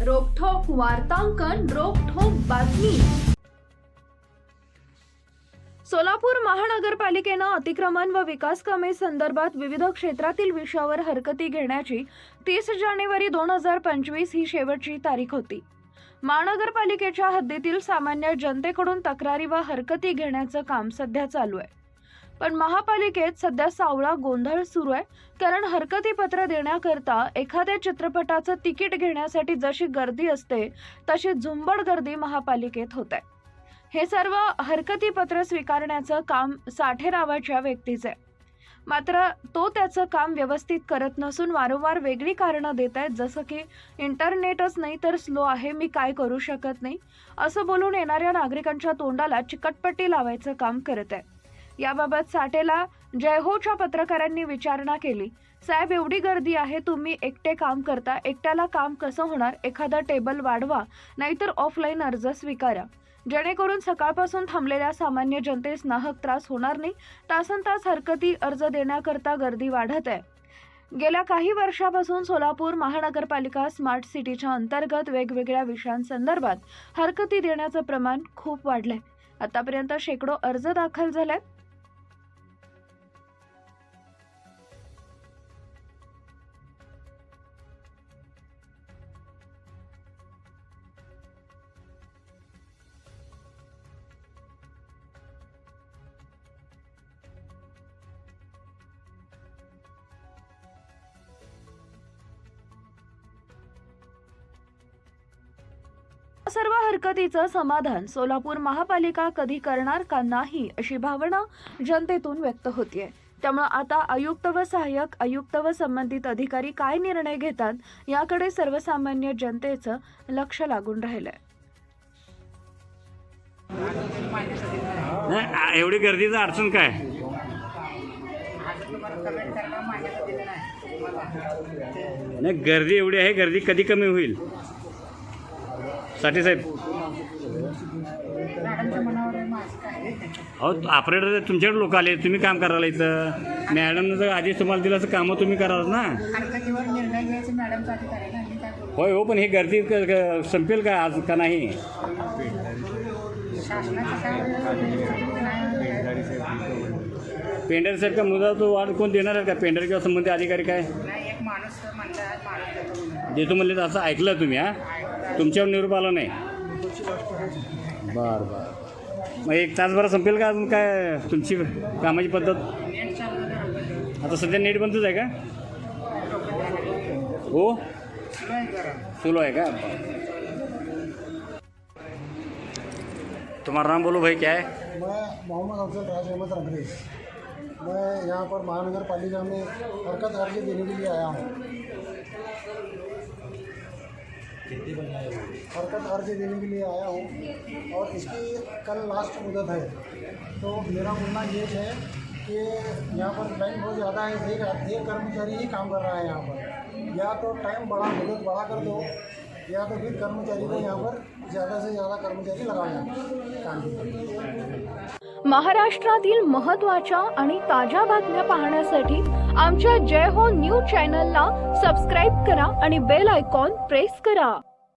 वार्तांकन रोखोक बातमी. सोलापूर महानगरपालिकेनं अतिक्रमण व विकास कामे संदर्भात विविध क्षेत्रातील विषयावर हरकती घेण्याची तीस जानेवारी दोन हजार पंचवीस ही शेवटची तारीख होती. महानगरपालिकेच्या हद्दीतील सामान्य जनतेकडून तक्रारी व हरकती घेण्याचं काम सध्या चालू आहे. पण महापालिकेत सध्या सावळा गोंधळ सुरू आहे. कारण हरकती पत्र देण्याकरता एखाद्या चित्रपटाचं तिकीट घेण्यासाठी जशी गर्दी असते तशी झुंबड गर्दी महापालिकेत होत. आहे हे सर्व हरकती पत्र स्वीकारण्याचं काम साठे नावाच्या व्यक्तीचं. आहे मात्र तो त्याचं काम व्यवस्थित करत नसून वारंवार वेगळी कारणं देत आहेत जसं की इंटरनेटच नाही तर स्लो आहे मी काय करू शकत नाही असं बोलून येणाऱ्या नागरिकांच्या तोंडाला चिकटपट्टी लावायचं काम करत आहे. याबाबत साठेला जयहोच्या पत्रकारांनी विचारणा केली. साहेब एवढी गर्दी आहे तुम्ही एकटे काम करता एकट्याला काम कसं होणार? एखादा टेबल वाढवा नाहीतर ऑफलाईन अर्ज स्वीकारा. जेणेकरून सकाळपासून थांबलेल्या सामान्य जनतेस नाहक त्रास होणार नाही. तासन तास हरकती अर्ज देण्याकरता गर्दी वाढत आहे. गेल्या काही वर्षापासून सोलापूर महानगरपालिका स्मार्ट सिटीच्या अंतर्गत वेगवेगळ्या विषयांसंदर्भात हरकती देण्याचं प्रमाण खूप वाढलंय. आतापर्यंत शेकडो अर्ज दाखल झालेत. सर्व हरकतीचं समाधान सोलापूर महापालिका कधी करणार का नाही अशी भावना जनतेतून व्यक्त होतीये. त्यामुळे आता आयुक्त व सहाय्यक आयुक्त व संबंधित अधिकारी काय निर्णय घेतात याकडे सर्वसामान्य जनतेचं लक्ष लागून राहिलंय. नाही एवढी गर्दीचं अडचण काय? नाही गर्दी एवढी आहे गर्दी कधी कमी होईल? साठी साहेब. अहो ऑपरेटर तुमच्याकडे लोक आले तुम्ही काम करायला इथं. मॅडमनं जर आधीच तुम्हाला दिलं असं कामं तुम्ही कराल ना. होय हो पण ही गर्दी क- क- संपेल का आज का नाही? पेंडर साहेब का मुद्दा तो वाढ कोण देणार आहे का? पेंडर किंवा संबंधित अधिकारी काय? नाही एक माणूस म्हणला माणूस देतो. म्हणून. देतो म्हणले तर असं ऐकलं तुम्ही हा? तुमच्यावर निरोप आला नाही? बर बर. मग एक तासभरात संपेल का अजून काय तुमची कामाची पद्धत? आता सध्या नेट बंदच आहे का? हो? सुलो आहे का? तुम्हारा नाम बोलो भाई क्या है? मैं मोहम्मद अफजल राज अहमद रंगरेज। मैं यहाँ पर महानगर पालिका में हरकत अर्जी देने के लिए आया हूँ। हरकत अर्जी देने के लिए आया हूँ। और इसकी कल लास्ट मुदत है। तो मेरा बोलना ये है कि यहाँ पर बैंक बहुत ज़्यादा है। एक एक कर्मचारी ही काम कर रहा है यहाँ पर। या तो टाइम बढ़ा मुदत बढ़ा कर दो। या तो फिर कर्मचारी को यहाँ पर ज़्यादा से ज़्यादा कर्मचारी लगाना महाराष्ट्रातील महत्त्वाच्या आणि ताज्या बातम्या पाहण्यासाठी आमच्या जय हो न्यूज चॅनलला सबस्क्राईब करा आणि बेल आयकॉन प्रेस करा.